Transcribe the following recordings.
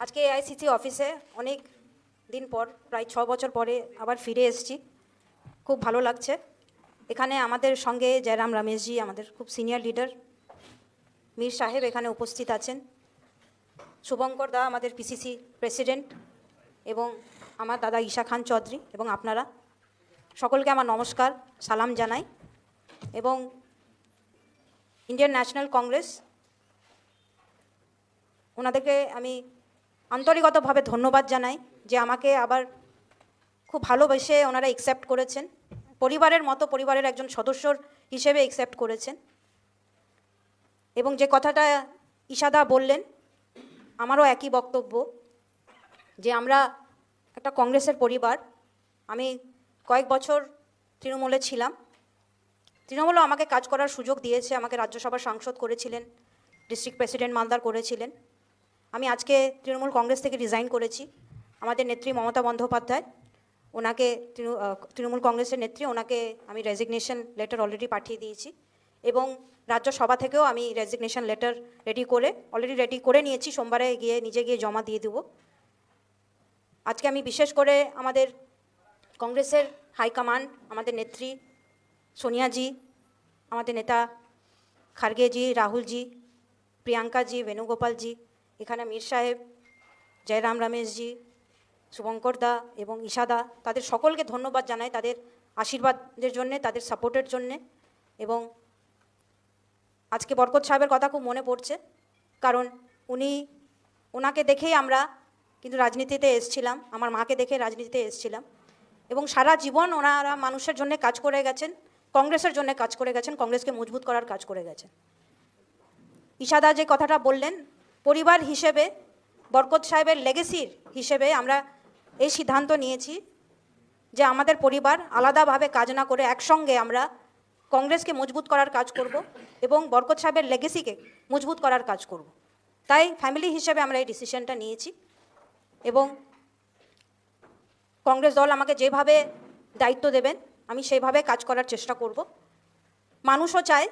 আজকে এআইসিসি অফিসে অনেক দিন পর, প্রায় ছ বছর পরে আবার ফিরে এসেছি। খুব ভালো লাগছে। এখানে আমাদের সঙ্গে জয়রাম রমেশজি আমাদের খুব সিনিয়র লিডার মীর সাহেব এখানে উপস্থিত আছেন। শুভঙ্কর দা, আমাদের পিসিসি প্রেসিডেন্ট এবং আমার দাদা ঈশা খান চৌধুরী, এবং আপনারা। সকলকে আমার নমস্কার, সালাম জানাই, এবং ইন্ডিয়ান ন্যাশনাল কংগ্রেস ওনাদেরকে আমি আন্তরিকতভাবে ধন্যবাদ জানাই যে আমাকে আবার খুব ভালোবেসে ওনারা একসেপ্ট করেছেন। পরিবারের মতো পরিবারের একজন সদস্যর হিসেবে একসেপ্ট করেছেন। এবং যে কথাটা ইশাদা বললেন, আমারও একই বক্তব্য যে আমরা একটা কংগ্রেসের পরিবার। আমি কয়েক বছর তৃণমূলে ছিলাম। তৃণমূলও আমাকে কাজ করার সুযোগ দিয়েছে, আমাকে রাজ্যসভার সাংসদ করেছিলেন ডিস্ট্রিক্ট প্রেসিডেন্ট মালদার করেছিলেন। আমি আজকে তৃণমূল কংগ্রেস থেকে রিজাইন করেছি। আমাদের নেত্রী মমতা বন্দ্যোপাধ্যায়, ওনাকে তৃণমূল কংগ্রেসের নেত্রী, ওনাকে আমি রেজিগনেশন লেটার অলরেডি পাঠিয়ে দিয়েছি এবং রাজ্যসভা থেকেও আমি রেজিগনেশন লেটার রেডি করে অলরেডি রেডি করে নিয়েছি। সোমবারে গিয়ে নিজে গিয়ে জমা দিয়ে দেবো। আজকে আমি বিশেষ করে আমাদের কংগ্রেসের হাইকমান্ড, আমাদের নেত্রী সোনিয়াজি আমাদের নেতা খার্গেজি রাহুলজি প্রিয়াঙ্কাজি বেণুগোপালজি এখানে মীর সাহেব, জয়রাম রমেশজি, শুভঙ্কর দা এবং ঈশাদা তাদের সকলকে ধন্যবাদ জানাই তাদের আশীর্বাদের জন্যে, তাদের সাপোর্টের জন্যে। এবং আজকে বরকত সাহেবের কথা খুব মনে পড়ছে, কারণ উনি ওনাকে দেখেই আমরা কিন্তু রাজনীতিতে এসছিলাম, আমার মাকে দেখে রাজনীতিতে এসছিলাম। এবং সারা জীবন ওনারা মানুষের জন্য কাজ করে গেছেন, কংগ্রেসের জন্য কাজ করে গেছেন, কংগ্রেসকে মজবুত করার কাজ করে গেছেন। ইশাদা যে কথাটা বললেন পরিবার হিসেবে, বরকত সাহেবের লেগেসির হিসেবে আমরা এই সিদ্ধান্ত নিয়েছি যে আমাদের পরিবার আলাদাভাবে কাজ না করে একসঙ্গে আমরা কংগ্রেসকে মজবুত করার কাজ করব এবং বরকত সাহেবের লেগেসিকে মজবুত করার কাজ করব। তাই ফ্যামিলি হিসেবে আমরা এই ডিসিশনটা নিয়েছি এবং কংগ্রেস দল আমাকে যেভাবে দায়িত্ব দেবেন, আমি সেইভাবে কাজ করার চেষ্টা করব। মানুষও চায়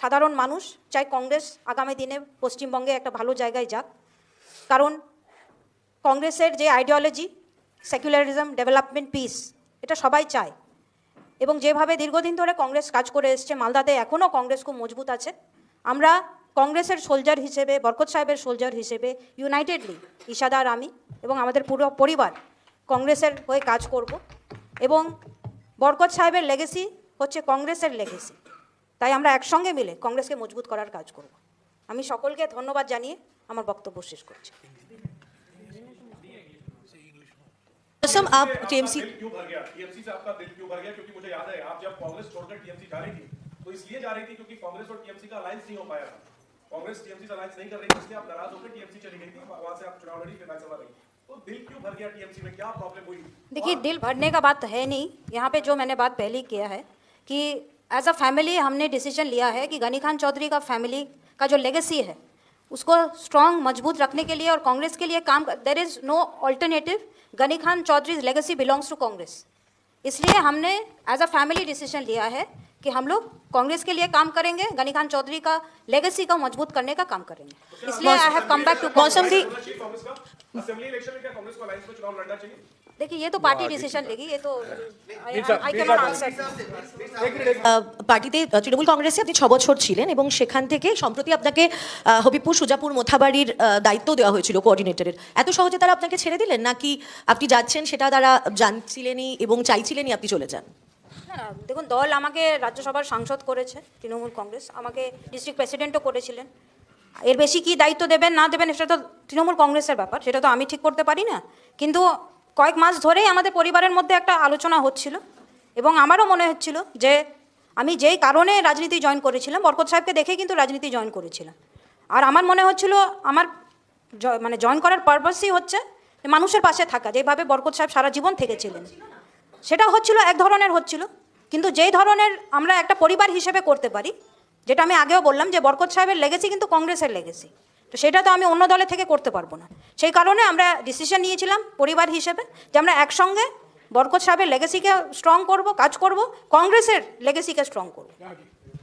সাধারণ মানুষ চাই কংগ্রেস আগামী দিনে পশ্চিমবঙ্গে একটা ভালো জায়গায় যাক। কারণ কংগ্রেসের যে আইডিওলজি সেকুলারিজম ডেভেলপমেন্ট পিস এটা সবাই চায়। এবং যেভাবে দীর্ঘদিন ধরে কংগ্রেস কাজ করে এসছে, মালদাতে এখনও কংগ্রেস খুব মজবুত আছে। আমরা কংগ্রেসের সোলজার হিসেবে, বরকত সাহেবের সোলজার হিসেবে ইউনাইটেডলি ইশাদার আমি এবং আমাদের পুরো পরিবার কংগ্রেসের হয়ে কাজ করব। এবং বরকত সাহেবের লেগেসি হচ্ছে কংগ্রেসের লেগেসি তাই আমরা একসঙ্গে মিলে কংগ্রেসকে মজবুত করার কাজ করব আমি সকলকে ধন্যবাদ জানিয়ে আমার বক্তব্য শেষ করছি मौसम आप टीएमसी दिल क्यों भर गया टीएमसी से आपका दिल क्यों भर गया क्योंकि मुझे याद है आप जब कांग्रेस छोड़कर टीएमसी जा रही थी तो इसलिए जा रही थी क्योंकि कांग्रेस और टीएमसी का अलायंस नहीं हो पाया था कांग्रेस टीएमसी से अलायंस नहीं कर रही थी इसलिए आप नाराज होकर टीएमसी चली गई थी वहां से आप चुनाव लड़ी फिर राज्यसभा गई तो दिल क्यों भर गया टीएमसी में क्या प्रॉब्लम हुई देखिए दिल भरने का बात है नहीं यहाँ पे जो मैंने बात पहले किया है कि एज अ फैमिली हमने डिसीज़न लिया है कि गनी खान चौधरी का फैमिली का जो लेगेसी है उसको स्ट्रांग मज़बूत रखने के लिए और कांग्रेस के लिए काम there is no alternative Ghani Khan Chowdhury legacy belongs to Congress. इसलिए हमने एज अ फैमिली डिसीज़न लिया है कि हम लोग कांग्रेस के लिए काम करेंगे गनी खान चौधरी का लेगेसी को मज़बूत करने का काम करेंगे. इसलिए I have come back to Mausam का असेंबली इलेक्शन में क्या कांग्रेस को अलायंस में चुनाव लड़ना चाहिए देखिए ये तो पार्टी डिसीजन लेगी ये तो I can not answer ah, পার্টিতে আহ, তৃণমূল কংগ্রেসে আপনি ছ বছর ছিলেন এবং সেখান থেকে সম্প্রতি আপনাকে আহ, হবিপুর সুজাপুর মোথাবাড়ির আহ, দায়িত্ব দেওয়া হয়েছিল কোঅর্ডিনেটরের এত সহজে তারা আপনাকে ছেড়ে দিলেন নাকি আপনি যাচ্ছেন সেটা তারা জানছিলেনই এবং চাইছিলেনই আপনি চলে যান না না, দেখুন দল আমাকে রাজ্যসভার সাংসদ করেছে তৃণমূল কংগ্রেস আমাকে ডিস্ট্রিক্ট প্রেসিডেন্টও করেছিলেন এর বেশি কি দায়িত্ব দেবেন না দেবেন সেটা তো তৃণমূল কংগ্রেসের ব্যাপার সেটা তো আমি ঠিক করতে পারি না কিন্তু কয়েক মাস ধরেই আমাদের পরিবারের মধ্যে একটা আলোচনা হচ্ছিল এবং আমারও মনে হচ্ছিল যে আমি যেই কারণে রাজনীতি জয়েন করেছিলাম, বরকত সাহেবকে দেখে কিন্তু রাজনীতি জয়েন করেছিলাম। আর আমার মনে হচ্ছিল আমার মানে জয়েন করার পারপাসই হচ্ছে মানুষের পাশে থাকা, যেভাবে বরকত সাহেব সারা জীবন থেকেছিলেন। সেটা হচ্ছিল, এক ধরনের হচ্ছিল, কিন্তু যেই ধরনের আমরা একটা পরিবার হিসেবে করতে পারি, যেটা আমি আগেও বললাম যে বরকত সাহেবের লেগেছি কিন্তু কংগ্রেসের লেগেছি তো সেটা তো আমি অন্য দলে থেকে করতে পারবো না সেই কারণে আমরা ডিসিশন নিয়েছিলাম পরিবার হিসেবে যে আমরা একসঙ্গে বরকত সাহেবের লেগেসিকে স্ট্রং করব কাজ করব কংগ্রেসের লেগেসিকে স্ট্রং করব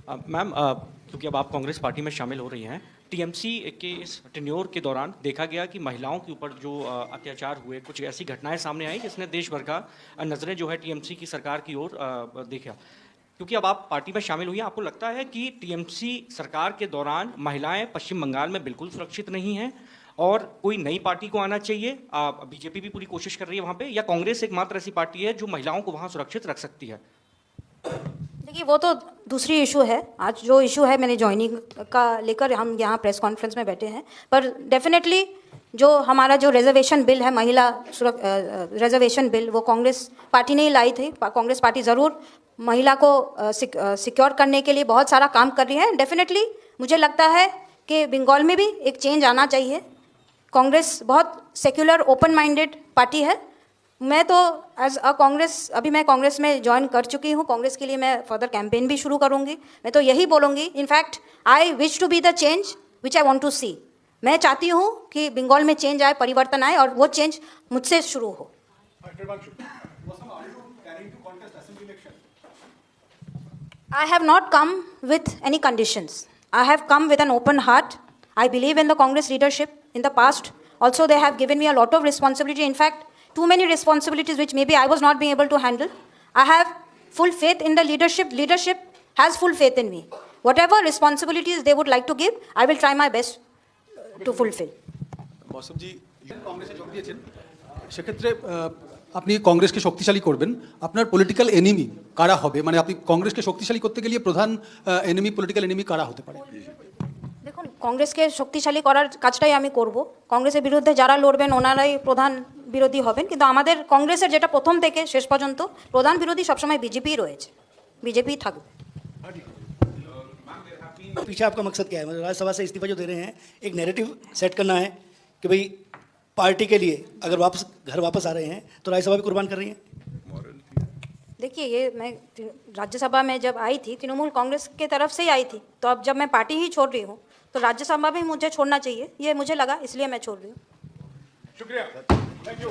अ, मैम अ, क्योंकि अब आप कांग्रेस पार्टी में शामिल हो रही हैं टीएमसी के इस टेन्योर के दौरान देखा गया कि महिलाओं के ऊपर जो अ, अत्याचार हुए कुछ ऐसी घटनाएं सामने आई जिसने देश भर का अ, नज़रें जो है टीएमसी की सरकार की ओर अ, देखा क्योंकि अब आप पार्टी में शामिल हुई हैं, आपको लगता है कि टीएमसी सरकार के दौरान महिलाएँ पश्चिम बंगाल में बिल्कुल सुरक्षित नहीं हैं और कोई नई पार्टी को आना चाहिए? बीजेपी भी पूरी कोशिश कर रही है वहाँ पे, या कांग्रेस एकमात्र ऐसी पार्टी है जो महिलाओं को वहाँ सुरक्षित रख सकती है? देखिए, वो तो दूसरी इशू है। आज जो इशू है, मैंने ज्वाइनिंग का लेकर हम यहाँ प्रेस कॉन्फ्रेंस में बैठे हैं। पर डेफिनेटली जो हमारा जो रिजर्वेशन बिल है, महिला रिजर्वेशन बिल वो कांग्रेस पार्टी ने ही लाई थी। कांग्रेस पार्टी ज़रूर महिला को सिक्योर करने के लिए बहुत सारा काम कर रही है। डेफिनेटली मुझे लगता है कि बंगाल में भी एक चेंज आना चाहिए। कांग्रेस बहुत सेक्युलर ओपन माइंडेड पार्टी है। मैं तो एज अ कांग्रेस, अभी मैं कांग्रेस में ज्वाइन कर चुकी हूँ। कांग्रेस के लिए मैं फर्दर कैंपेन भी शुरू करूँगी। मैं तो यही बोलूँगी in fact I wish to be the change which I want to see मैं चाहती हूँ कि बंगाल में चेंज आए, परिवर्तन आए और वो चेंज मुझसे शुरू हो। I have not come with any conditions. I have come with an open heart. I believe in the Congress leadership. In the past, also they have given me a lot of responsibility. In fact, too many responsibilities which maybe I was not being able to handle. I have full faith in the leadership. Leadership has full faith in me. Whatever responsibilities they would like to give, I will try my best uh, to fulfill. বসব জি কংগ্রেসে যোগ দিয়েছেন সেক্ষেত্রে আহ, আপনি কংগ্রেসকে শক্তিশালী করবেন আপনার পলিটিক্যাল এনিমি কারা হবে মানে আপনি কংগ্রেসকে শক্তিশালী করতে গেলে প্রধান এনিমি পলিটিক্যাল এনিমি কারা হতে পারে দেখুন কংগ্রেসকে শক্তিশালী করার কাজটাই আমি করব কংগ্রেসের বিরুদ্ধে যারা লড়বেন ওনারাই প্রধান বিরোধী হবেন কিন্তু আমাদের কংগ্রেসের যেটা প্রথম থেকে শেষ পর্যন্ত প্রধান বিরোধী সবসময় বিজেপিই রয়েছে বিজেপি থাকবে पीछे आपका मकसद क्या है मतलब राज्यसभा से इस्तीफा जो दे रहे हैं एक नैरेटिव सेट करना है कि भाई पार्टी के लिए अगर वापस घर वापस आ रहे हैं तो राज्यसभा भी कुर्बान कर रही है? देखिए ये मैं राज्यसभा में जब आई थी तृणमूल कांग्रेस के तरफ़ से ही आई थी तो अब जब मैं पार्टी ही छोड़ रही हूँ तो राज्यसभा भी मुझे छोड़ना चाहिए। ये मुझे लगा इसलिए मैं छोड़ रही हूँ। शुक्रिया। Thank you